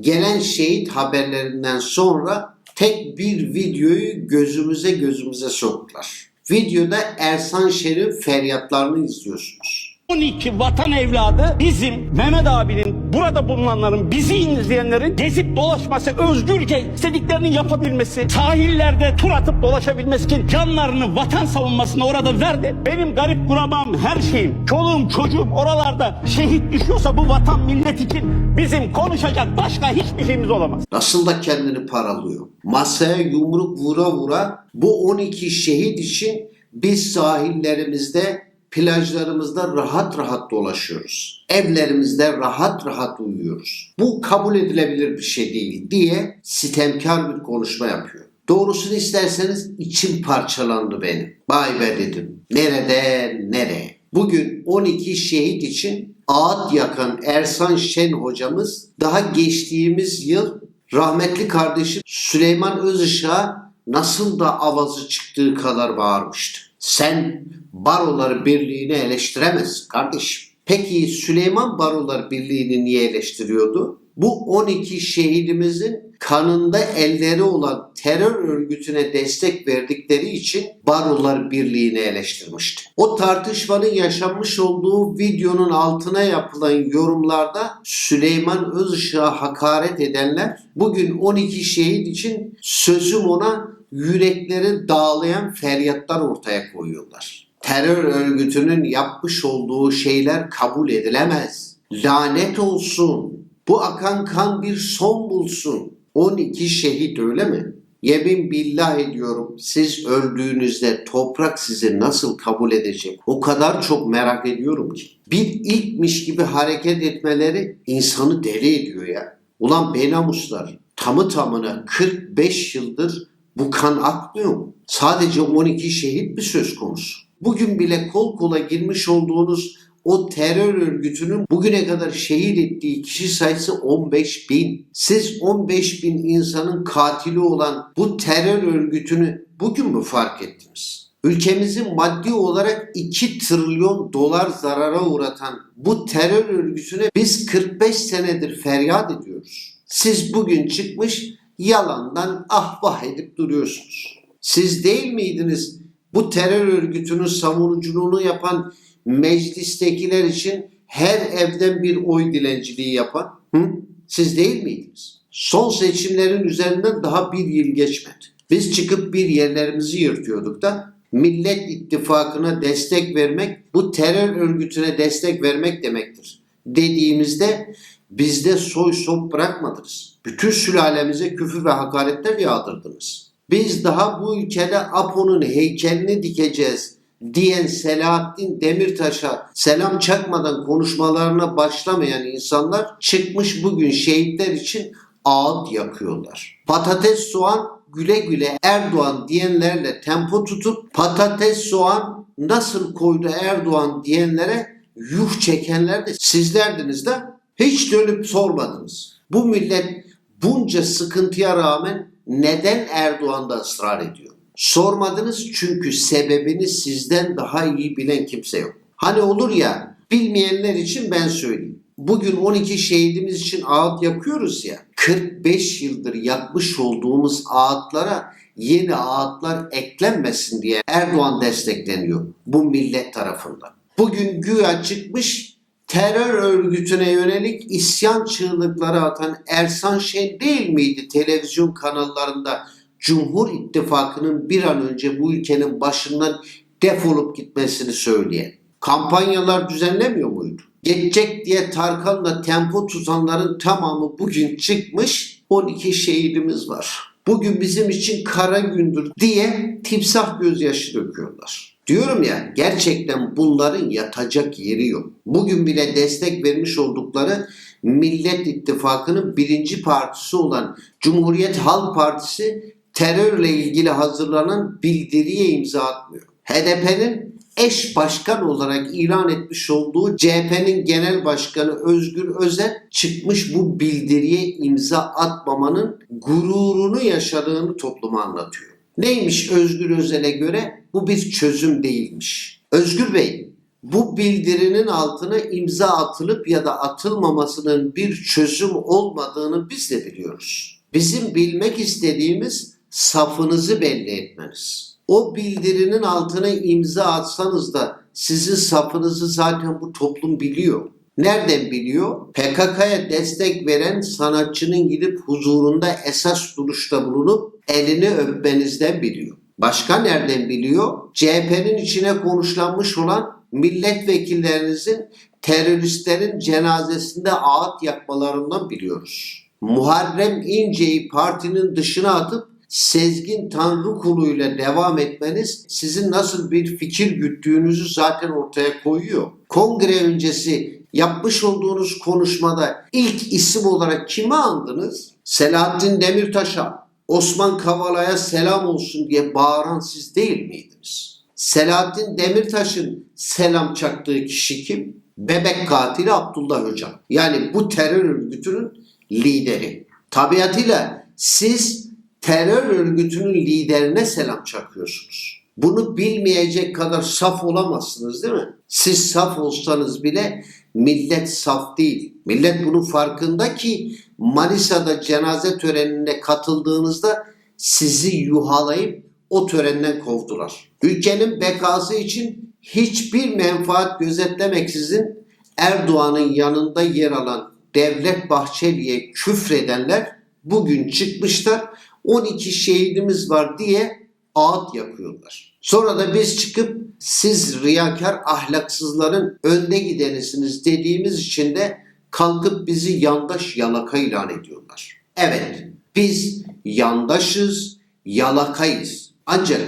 gelen şehit haberlerinden sonra tek bir videoyu gözümüze gözümüze soktular. Videoda Ersan Şer'in feryatlarını izliyorsunuz. 12 vatan evladı bizim Mehmet abinin burada bulunanların bizi izleyenlerin gezip dolaşması özgürce istediklerini yapabilmesi sahillerde tur atıp dolaşabilmesi için canlarını vatan savunmasına orada verdi. Benim garip kurabam her şeyim çoluğum çocuğum oralarda şehit düşüyorsa bu vatan millet için bizim konuşacak başka hiçbir şeyimiz olamaz. Nasıl da kendini paralıyor. Masaya yumruk vura vura bu 12 şehit için biz sahillerimizde, plajlarımızda rahat rahat dolaşıyoruz. Evlerimizde rahat rahat uyuyoruz. Bu kabul edilebilir bir şey değil diye sitemkar bir konuşma yapıyor. Doğrusunu isterseniz içim parçalandı benim. Vay be dedim. Nereden nereye? Bugün 12 şehit için ağıt yakan Ersan Şen hocamız daha geçtiğimiz yıl rahmetli kardeşi Süleyman Özışık'a nasıl da avazı çıktığı kadar bağırmıştı. Sen Barolar Birliği'ni eleştiremezsin kardeşim. Peki Süleyman Barolar Birliği'ni niye eleştiriyordu? Bu 12 şehidimizin kanında elleri olan terör örgütüne destek verdikleri için Barolar Birliği'ni eleştirmişti. O tartışmanın yaşanmış olduğu videonun altına yapılan yorumlarda Süleyman Özışık'a hakaret edenler bugün 12 şehit için sözüm ona yürekleri dağlayan feryatlar ortaya koyuyorlar. Terör örgütünün yapmış olduğu şeyler kabul edilemez. Lanet olsun. Bu akan kan bir son bulsun. 12 şehit öyle mi? Yemin billah ediyorum siz öldüğünüzde toprak sizi nasıl kabul edecek? O kadar çok merak ediyorum ki. Bir ilkmiş gibi hareket etmeleri insanı deli ediyor ya. Ulan benamuslar tamı tamına 45 yıldır bu kan akmıyor mu? Sadece 12 şehit bir söz konusu. Bugün bile kol kola girmiş olduğunuz o terör örgütünün bugüne kadar şehit ettiği kişi sayısı 15 bin. Siz 15 bin insanın katili olan bu terör örgütünü bugün mü fark ettiniz? Ülkemizi maddi olarak 2 trilyon dolar zarara uğratan bu terör örgütüne biz 45 senedir feryat ediyoruz. Siz bugün çıkmış yalandan ah vah edip duruyorsunuz. Siz değil miydiniz bu terör örgütünün savunuculuğunu yapan meclistekiler için her evden bir oy dilenciliği yapan? Hı? Siz değil miydiniz? Son seçimlerin üzerinden daha bir yıl geçmedi. Biz çıkıp bir yerlerimizi yırtıyorduk da Millet İttifakı'na destek vermek bu terör örgütüne destek vermek demektir. Dediğimizde bizde soy sop bırakmadınız. Bütün sülalemize küfür ve hakaretler yağdırdınız. Biz daha bu ülkede Apo'nun heykelini dikeceğiz diyen Selahattin Demirtaş'a selam çakmadan konuşmalarına başlamayan insanlar çıkmış bugün şehitler için ağıt yakıyorlar. Patates soğan güle güle Erdoğan diyenlerle tempo tutup patates soğan nasıl koydu Erdoğan diyenlere yuh çekenler de sizlerdiniz de hiç dönüp sormadınız. Bu millet bunca sıkıntıya rağmen neden Erdoğan'da ısrar ediyor? Sormadınız çünkü sebebini sizden daha iyi bilen kimse yok. Hani olur ya bilmeyenler için ben söyleyeyim. Bugün 12 şehidimiz için ağıt yakıyoruz ya. 45 yıldır yakmış olduğumuz ağıtlara yeni ağıtlar eklenmesin diye Erdoğan destekleniyor bu millet tarafından. Bugün güya çıkmış terör örgütüne yönelik isyan çığlıkları atan Ersan Şen değil miydi televizyon kanallarında Cumhur İttifakı'nın bir an önce bu ülkenin başından defolup gitmesini söyleyen? Kampanyalar düzenlemiyor muydu? Geçecek diye Tarkan'la tempo tutanların tamamı bugün çıkmış 12 şehidimiz var. Bugün bizim için kara gündür diye timsah gözyaşı döküyorlar. Diyorum ya gerçekten bunların yatacak yeri yok. Bugün bile destek vermiş oldukları Millet İttifakı'nın birinci partisi olan Cumhuriyet Halk Partisi terörle ilgili hazırlanan bildiriye imza atmıyor. HDP'nin eş başkan olarak ilan etmiş olduğu CHP'nin genel başkanı Özgür Özel çıkmış bu bildiriye imza atmamanın gururunu yaşadığını topluma anlatıyor. Neymiş Özgür Özel'e göre? Bu bir çözüm değilmiş. Özgür Bey, bu bildirinin altına imza atılıp ya da atılmamasının bir çözüm olmadığını biz de biliyoruz. Bizim bilmek istediğimiz safınızı belli etmeniz. O bildirinin altına imza atsanız da sizin safınızı zaten bu toplum biliyor. Nereden biliyor? PKK'ya destek veren sanatçının gidip huzurunda esas duruşta bulunup elini öpmenizden biliyor. Başka nereden biliyor? CHP'nin içine konuşlanmış olan milletvekillerinizin teröristlerin cenazesinde ağıt yakmalarından biliyoruz. Muharrem İnce'yi partinin dışına atıp Sezgin Tanrı kuluyla devam etmeniz sizin nasıl bir fikir güttüğünüzü zaten ortaya koyuyor. Kongre öncesi yapmış olduğunuz konuşmada ilk isim olarak kimi andınız? Selahattin Demirtaş'a, Osman Kavala'ya selam olsun diye bağıran siz değil miydiniz? Selahattin Demirtaş'ın selam çaktığı kişi kim? Bebek katili Abdullah Öcalan. Yani bu terör örgütünün lideri. Tabiatıyla siz terör örgütünün liderine selam çakıyorsunuz. Bunu bilmeyecek kadar saf olamazsınız değil mi? Siz saf olsanız bile millet saf değil. Millet bunun farkında ki Manisa'da cenaze törenine katıldığınızda sizi yuhalayıp o törenden kovdular. Ülkenin bekası için hiçbir menfaat gözetlemeksizin Erdoğan'ın yanında yer alan Devlet Bahçeli'ye küfredenler bugün çıkmışlar 12 şehidimiz var diye ağıt yakıyorlar. Sonra da biz çıkıp siz riyakar ahlaksızların önde gidenisiniz dediğimiz için de kalkıp bizi yandaş yalaka ilan ediyorlar. Evet biz yandaşız, yalakayız. Ancak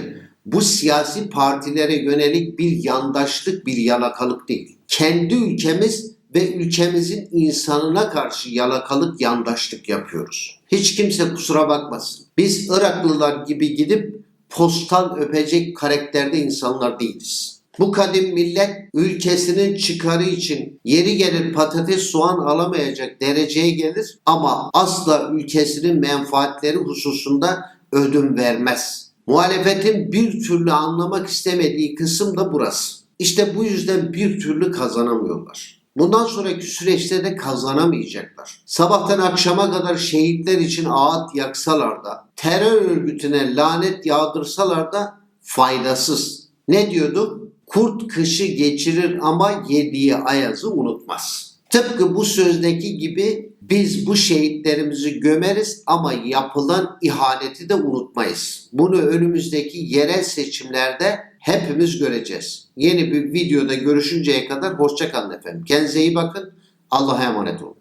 bu siyasi partilere yönelik bir yandaşlık, bir yalakalık değil. Kendi ülkemiz ve ülkemizin insanına karşı yalakalık, yandaşlık yapıyoruz. Hiç kimse kusura bakmasın. Biz Iraklılar gibi gidip postal öpecek karakterde insanlar değiliz. Bu kadim millet ülkesinin çıkarı için yeri gelir patates soğan alamayacak dereceye gelir ama asla ülkesinin menfaatleri hususunda ödün vermez. Muhalefetin bir türlü anlamak istemediği kısım da burası. İşte bu yüzden bir türlü kazanamıyorlar. Bundan sonraki süreçte de kazanamayacaklar. Sabahtan akşama kadar şehitler için ağıt yaksalar da, terör örgütüne lanet yağdırsalar da faydasız. Ne diyorduk? Kurt kışı geçirir ama yediği ayazı unutmaz. Tıpkı bu sözdeki gibi biz bu şehitlerimizi gömeriz ama yapılan ihaneti de unutmayız. Bunu önümüzdeki yerel seçimlerde hepimiz göreceğiz. Yeni bir videoda görüşünceye kadar hoşça kalın efendim. Kendinize iyi bakın. Allah'a emanet olun.